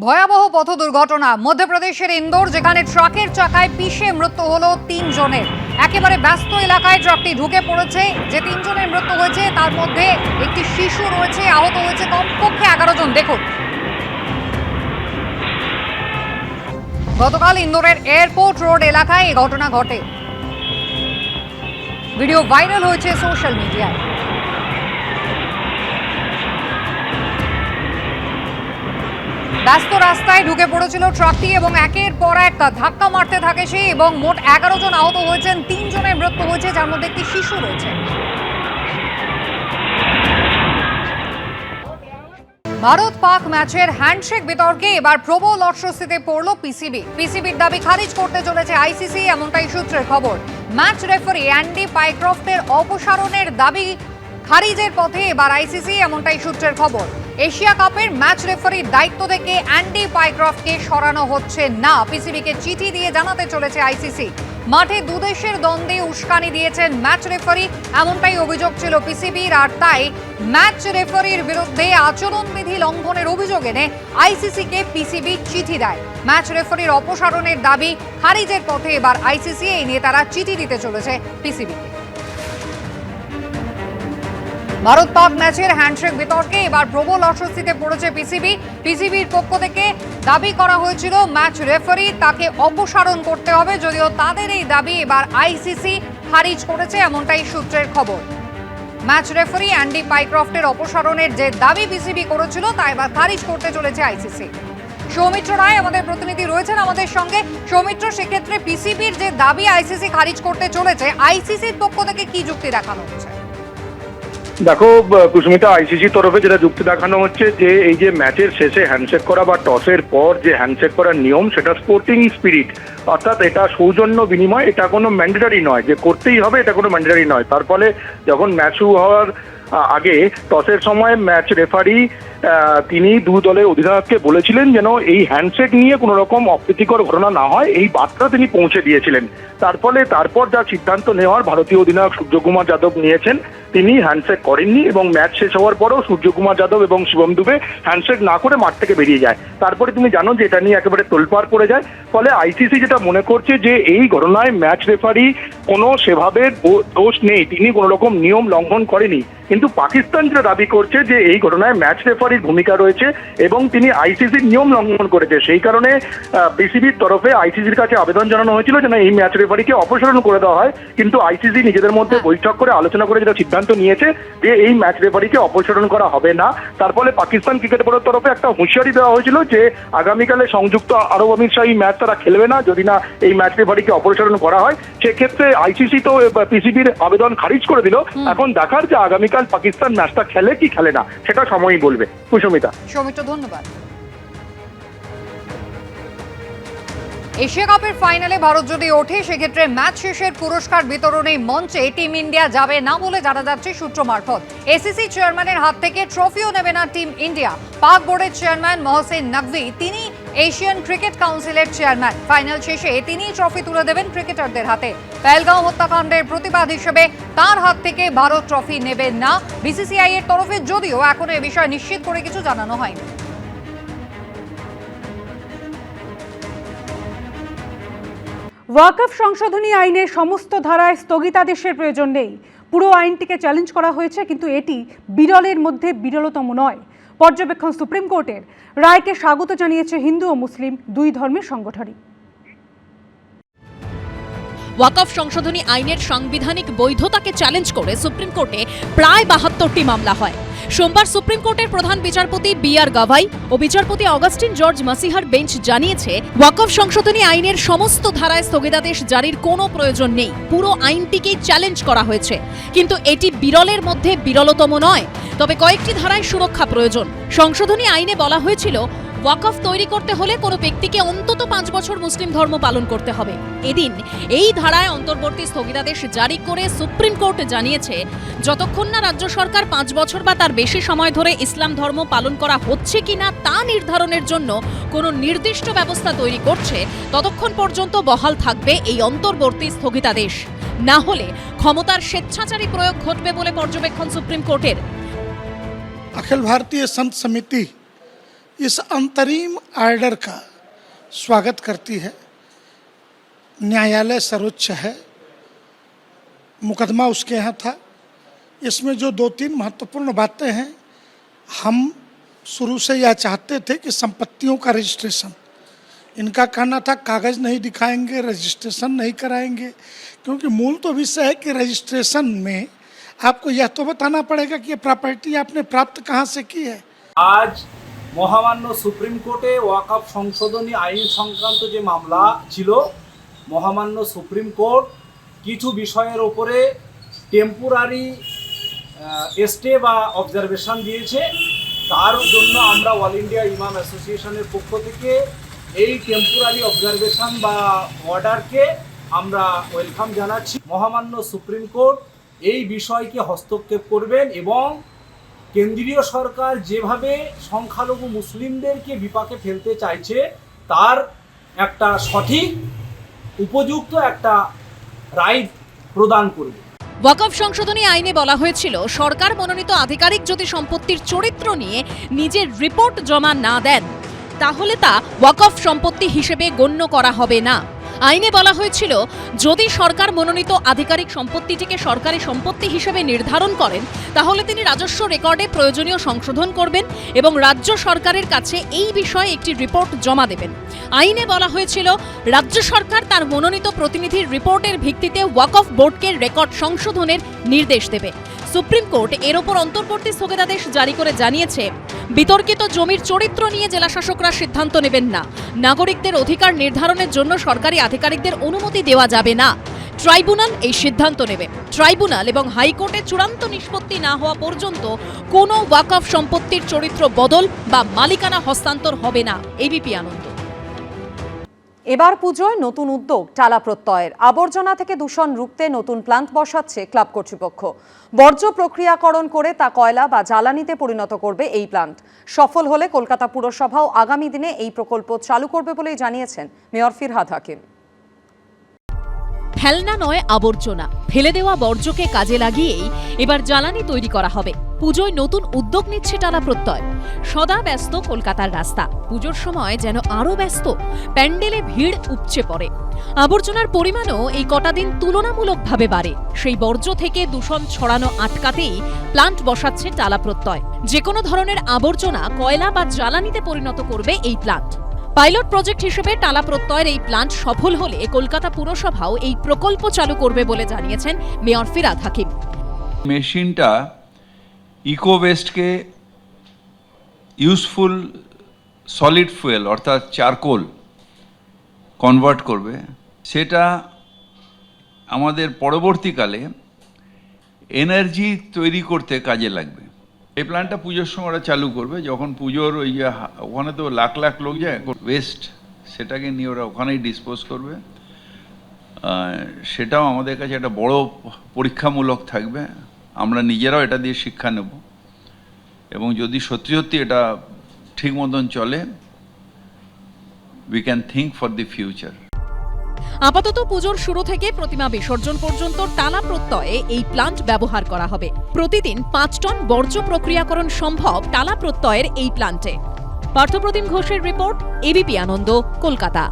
ভয়াবহ পথ দুর্ঘটনা। মধ্যপ্রদেশের ইন্দোর, যেখানে ট্রাকের চাকায় পিষে মৃত্যু হলো তিনজনের। একেবারে ব্যস্ত এলাকায় ট্রাকটি ঢুকে পড়েছে। যে তিনজনের মৃত্যু হয়েছে, তার মধ্যে একটি শিশু রয়েছে, আহত হয়েছে কমপক্ষে এগারো জন। দেখুন। গতকাল ইন্দোরের এয়ারপোর্ট রোড এলাকায় এই ঘটনা ঘটে। ভিডিও ভাইরাল হয়েছে সোশ্যাল মিডিয়ায়। ব্যস্ত রাস্তায় ঢুকে পড়েছিল ট্রাকটি এবং একের পর এক ধাক্কা মারতে থাকে সে এবং মোট এগারো জন আহত হয়েছেন তিনজনের মৃত্যু হয়েছে, যার মধ্যে একটি শিশু রয়েছে। ভারত পাক ম্যাচের হ্যান্ডশেক বিতর্কে এবার প্রবল অস্বস্তিতে পড়ল পিসিবি। পিসিবির দাবি, খারিজ করতে চলেছে আইসিসি, এমনটাই সূত্রের খবর। ম্যাচ রেফারি অ্যান্ডি পাইক্রফটের অপসারণের দাবি, খারিজের পথে এবার আইসিসি, এমনটাই সূত্রের খবর। এশিয়া কাপের ম্যাচ রেফারির দায়িত্ব থেকে অ্যান্ডি পাইক্রফটকে সরানো হচ্ছে না। পিসিবিকে চিঠি দিয়ে জানাতে চলেছে আইসিসি। মাঠে দুদেশের দ্বন্দ্বে উস্কানি দিয়েছেন ম্যাচ রেফারি। এমনটাই অভিযোগ ছিল পিসিবির আর তাই ম্যাচ রেফারির বিরুদ্ধে আচরণবিধি লঙ্ঘনের অভিযোগ এনে আইসিসিকে পিসিবি চিঠি দেয়। ম্যাচ রেফারির অপসারণের দাবি, খারিজের পথে এবার আইসিসি এই নিয়ে তারা চিঠি দিতে চলেছে পিসিবিকে। ভারত পাক ম্যাচের হ্যান্ডশেক বিতর্কে এবার প্রবল অস্বস্তিতে পড়েছে পিসিবি। পিসিবির পক্ষ থেকে দাবি করা হয়েছিল, ম্যাচ রেফারি তাকে অপসারণ করতে হবে, যদিও তাদের এই দাবি এবার আইসিসি খারিজ করেছে এমনটাই সূত্রের খবর। ম্যাচ রেফারি অ্যান্ডি পাইক্রফটের অপসারণের যে দাবি পিসিবি করেছিল, তা এবার খারিজ করতে চলেছে আইসিসি। সৌমিত্র রায় আমাদের প্রতিনিধি রয়েছেন আমাদের সঙ্গে। সৌমিত্র, সেক্ষেত্রে পিসিবির যে দাবি আইসিসি খারিজ করতে চলেছে, আইসিসির পক্ষ থেকে কি যুক্তি দেখানো হচ্ছে? দেখো কুসুমিতা আইসিসি তরফে যেটা যুক্তি দেখানো হচ্ছে যে এই যে ম্যাচের শেষে হ্যান্ডশেক করা বা টসের পর যে হ্যান্ডশেক করার নিয়ম, সেটা স্পোর্টিং স্পিরিট অর্থাৎ এটা সৌজন্য বিনিময়, এটা কোনো ম্যান্ডেটারি নয়। যে করতেই হবে, এটা কোনো ম্যান্ডেটারি নয়। তার ফলে যখন ম্যাচ শুরু হওয়ার আগে টসের সময় ম্যাচ রেফারি তিনি দু দলের অধিনায়ককে বলেছিলেন যেন এই হ্যান্ডশেক নিয়ে কোনো রকম অপ্রীতিকর ঘটনা না হয়, এই বার্তা তিনি পৌঁছে দিয়েছিলেন। তার ফলে তারপর যা সিদ্ধান্ত নেওয়ার ভারতীয় অধিনায়ক সূর্যকুমার যাদব নিয়েছেন, তিনি হ্যান্ডশেক করেননি এবং ম্যাচ শেষ হওয়ার পরেও সূর্যকুমার যাদব এবং শিবম দুবে হ্যান্ডশেক না করে মাঠ থেকে বেরিয়ে যায়। তারপরে তুমি জানো যে এটা নিয়ে একেবারে তোলপাড় পড়ে যায়, ফলে আইসিসি যেটা মনে করছে যে এই ঘটনায় ম্যাচ রেফারি কোনো সেভাবে দোষ নেই। তিনি কোনো রকম নিয়ম লঙ্ঘন করেনি। কিন্তু পাকিস্তান যেটা দাবি করছে যে এই ঘটনায় ম্যাচ রেফারির ভূমিকা রয়েছে এবং তিনি আইসিসির নিয়ম লঙ্ঘন করেছে। সেই কারণে বিসিবির তরফে আইসিসির কাছে আবেদন জানানো হয়েছিল যে না এই ম্যাচ রেফারিকে অপসারণ করে দেওয়া হয়। কিন্তু আইসিসি নিজেদের মধ্যে বৈঠক করে আলোচনা করে যেটা সিদ্ধান্ত নিয়েছে যে এই ম্যাচ রেফারিকে অপসারণ করা হবে না। তার ফলে পাকিস্তান ক্রিকেট বোর্ডের তরফে একটা হুঁশিয়ারি দেওয়া হয়েছিল যে আগামীকালে সংযুক্ত আরব আমির শাহ এই ম্যাচ তারা খেলবে না। যদি না এই ম্যাচ রেফারিকে অপসারণ করা হয় সেক্ষেত্রে আইসিসি তো পিসিবির আবেদন খারিজ করে দিল। এখন দেখার যে আগামীকাল পাকিস্তান ম্যাচটা খেলে কি খেলে না সেটা সময়ই বলবে। কুসুমিতা সৌমিত্র ধন্যবাদ। এশিয়া কাপের ফাইনালে ভারত যদি ওঠে সেক্ষেত্রে ম্যাচ শেষের পুরস্কার বিতরণী মঞ্চে টিম ইন্ডিয়া যাবে না বলে জানা যাচ্ছে সূত্র মারফত। এসিসি চেয়ারম্যানের হাত থেকে ট্রফিও নেবে না টিম ইন্ডিয়া। পাক বোর্ডের চেয়ারম্যান মহসেন নকভি তিনি এশিয়ান ক্রিকেট কাউন্সিলের চেয়ারম্যান। ফাইনাল শেষে তিনি ট্রফি তুলে দেবেন ক্রিকেটারদের হাতে। পেলগাঁও হত্যাকাণ্ডের প্রতিবাদ হিসেবে তার হাত থেকে ভারত ট্রফি নেবেন না। বিসিসিআই এর তরফে যদিও এখনও এ বিষয়ে নিশ্চিত করে কিছু জানানো হয়নি। ওয়াকফ সংশোধনী আইনের সমস্ত ধারায় স্থগিতাদেশের প্রয়োজন নেই। পুরো আইনটিকে চ্যালেঞ্জ করা হয়েছে, কিন্তু এটি বিরলের মধ্যে বিরলতম নয়। পর্যবেক্ষণ সুপ্রিম কোর্টের রায়কে স্বাগত জানিয়েছে হিন্দু ও মুসলিম দুই ধর্মের সংগঠনই। ওয়াকফ সংশোধনী আইনের সাংবিধানিক বৈধতাকে চ্যালেঞ্জ করে সুপ্রিম কোর্টে প্রায় বাহাত্তরটি মামলা হয়। সোমবার সুপ্রিম কোর্টের প্রধান বিচারপতি বি আর গাভাই ও বিচারপতি অগাস্টিন জর্জ মাসিহার বেঞ্চ জানিয়েছে, ওয়াকফ সংশোধনী আইনের সমস্ত ধারায় স্থগিতাদেশ জারির কোনো প্রয়োজন নেই। পুরো আইনটিকেই চ্যালেঞ্জ করা হয়েছে। কিন্তু এটি বিরলের মধ্যে বিরলতম নয়। তবে কয়েকটি ধারায় সুরক্ষা প্রয়োজন। সংশোধনী আইনে বলা হয়েছিল ওয়াকফ তৈরি করতে হলে কোনো ব্যক্তিকে অন্তত পাঁচ বছর মুসলিম ধর্ম পালন করতে হবে এদিন এই ধারায় অন্তর্বর্তী স্থগিতাদেশ জারি করে সুপ্রিম কোর্ট জানিয়েছে যতক্ষণ না রাজ্য সরকার পাঁচ বছর বা তার বেশি সময় ধরে ইসলাম ধর্ম পালন করা হচ্ছে কিনা তা নির্ধারণের জন্য কোনো নির্দিষ্ট ব্যবস্থা তৈরি করছে ততক্ষণ পর্যন্ত বহাল থাকবে এই অন্তর্বর্তী স্থগিতাদেশ না হলে ক্ষমতার স্বেচ্ছাচারী প্রয়োগ ঘটবে বলে পর্যবেক্ষণ সুপ্রিম কোর্টের अखिल भारतीय संत समिति इस अंतरिम आर्डर का स्वागत करती है। न्यायालय सर्वोच्च है। मुकदमा उसके यहाँ था। इसमें जो दो तीन महत्वपूर्ण बातें हैं, हम शुरू से यह चाहते थे कि संपत्तियों का रजिस्ट्रेशन, इनका कहना था कागज़ नहीं दिखाएँगे, रजिस्ट्रेशन नहीं कराएँगे, क्योंकि मूल तो विषय है कि रजिस्ट्रेशन में आपको यह तो बताना पड़ेगा कि ये प्रॉपर्टी आपने प्राप्त कहाँ से की है। আজ মহামান্য সুপ্রিম কোর্টে ওয়াকআপ সংশোধনী আইন সংক্রান্ত যে মামলা ছিল, মহামান্য সুপ্রিম কোর্ট কিছু বিষয়ের ওপরে টেম্পোরারি স্টে বা অবজারভেশন দিয়েছে। তার জন্য আমরা অল ইন্ডিয়া ইমাম অ্যাসোসিয়েশনের পক্ষ থেকে এই টেম্পোরারি অবজারভেশন বা অর্ডারকে আমরা ওয়েলকাম জানাচ্ছি। মহামান্য সুপ্রিম কোর্ট এই বিষয়কে হস্তক্ষেপ করবেন এবং কেন্দ্রীয় সরকার যেভাবে সংখ্যালঘু মুসলিমদেরকে বিপাকে ফেলতে চাইছে, তার একটা সঠিক, উপযুক্ত একটা রায় প্রদান করবে। ওয়াকফ সংশোধনী আইনে বলা হয়েছিল, সরকার মনোনীত আধিকারিক যদি সম্পত্তির চরিত্র নিয়ে নিজের রিপোর্ট জমা না দেন, তাহলে তা ওয়াকফ সম্পত্তি হিসেবে গণ্য করা হবে না। আইনে বলা হয়েছিল, যদি সরকার মনোনীত আধিকারিক সম্পত্তিটিকে সরকারি সম্পত্তি হিসেবে নির্ধারণ করেন, তাহলে তিনি রাজস্ব রেকর্ডে প্রয়োজনীয় সংশোধন করবেন এবং রাজ্য সরকারের কাছে এই বিষয়ে একটি রিপোর্ট জমা দেবেন। আইনে বলা হয়েছিল, রাজ্য সরকার তার মনোনীত প্রতিনিধির রিপোর্টের ভিত্তিতে ওয়াকফ বোর্ডকে রেকর্ড সংশোধনের নির্দেশ দেবে। সুপ্রিম কোর্ট এর ওপর অন্তর্বর্তী স্থগিতাদেশ জারি করে জানিয়েছে, বিতর্কিত জমির চরিত্র নিয়ে জেলাশাসকরা সিদ্ধান্ত নেবেন না। নাগরিকদের অধিকার নির্ধারণের জন্য সরকারি আধিকারিকদের অনুমতি দেওয়া যাবে না। ট্রাইব্যুনাল এই সিদ্ধান্ত নেবে। ট্রাইব্যুনাল এবং হাইকোর্টে চূড়ান্ত নিষ্পত্তি না হওয়া পর্যন্ত কোনো ওয়াকফ সম্পত্তির চরিত্র বদল বা মালিকানা হস্তান্তর হবে না। এবিপি আনন্দ। এবার পুজোয় নতুন উদ্যোগ, টালা প্রত্যয়ের। আবর্জনা থেকে দূষণ রুখতে নতুন প্লান্ট বসাচ্ছে ক্লাব কর্তৃপক্ষ। বর্জ্য প্রক্রিয়াকরণ করে তা কয়লা বা জ্বালানিতে পরিণত করবে এই প্লান্ট। সফল হলে কলকাতা পুরসভাও আগামী দিনে এই প্রকল্প চালু করবে বলেই জানিয়েছেন মেয়র ফিরহাদ হাকিম। ফেলনা নয়, আবর্জনা। ফেলে দেওয়া বর্জ্যকে কাজে লাগিয়েই এবার জ্বালানি তৈরি করা হবে। পুজোয় নতুন উদ্যোগ নিচ্ছে টালা প্রত্যয়। সদা ব্যস্ত কলকাতার রাস্তা। পুজোর সময় যেন আরও ব্যস্ত, প্যান্ডেলে ভিড় উপচে পড়ে। আবর্জনার পরিমাণও এই কটা দিন তুলনামূলকভাবে বাড়ে। সেই বর্জ্য থেকে দূষণ ছড়ানো আটকাতেই প্লান্ট বসাচ্ছে টালা প্রত্যয়। যে কোনো ধরনের আবর্জনা কয়লা বা জ্বালানিতে পরিণত করবে এই প্লান্ট। পাইলট প্রজেক্ট হিসেবে টালা প্রত্যয়ের এই প্লান্ট সফল হলে কলকাতা পুরসভাও এই প্রকল্প চালু করবে বলে জানিয়েছেন মেয়র ফিরাদ হাকিম। মেশিনটা ইকো ওয়েস্টকে ইউজফুল সলিড ফুয়েল অর্থাৎ চারকোল কনভার্ট করবে। সেটা আমাদের পরবর্তীকালে এনার্জি তৈরি করতে কাজে লাগবে। এই প্ল্যানটা পুজোর সময় ওরা চালু করবে, যখন পুজোর ওই যে ওখানে তো লাখ লাখ লোক যায় ওয়েস্ট সেটাকে নিয়ে ওরা ওখানেই ডিসপোজ করবে। সেটাও আমাদের কাছে একটা বড় পরীক্ষামূলক থাকবে, আমরা নিজেরাও এটা দিয়ে শিক্ষা নেব। এবং যদি সত্যি সত্যি এটা ঠিক মতন চলে we can think for the future আপাতত পুজোর শুরু থেকে প্রতিমা বিসর্জন পর্যন্ত টানা প্রত্যয়ে এই প্লান্ট ব্যবহার করা হবে। প্রতিদিন পাঁচ টন বর্জ্য প্রক্রিয়াকরণ সম্ভব টানা প্রত্যয়ের এই প্লান্টে পার্থপ্রতিম ঘোষের রিপোর্ট এবিপি আনন্দ, কলকাতা।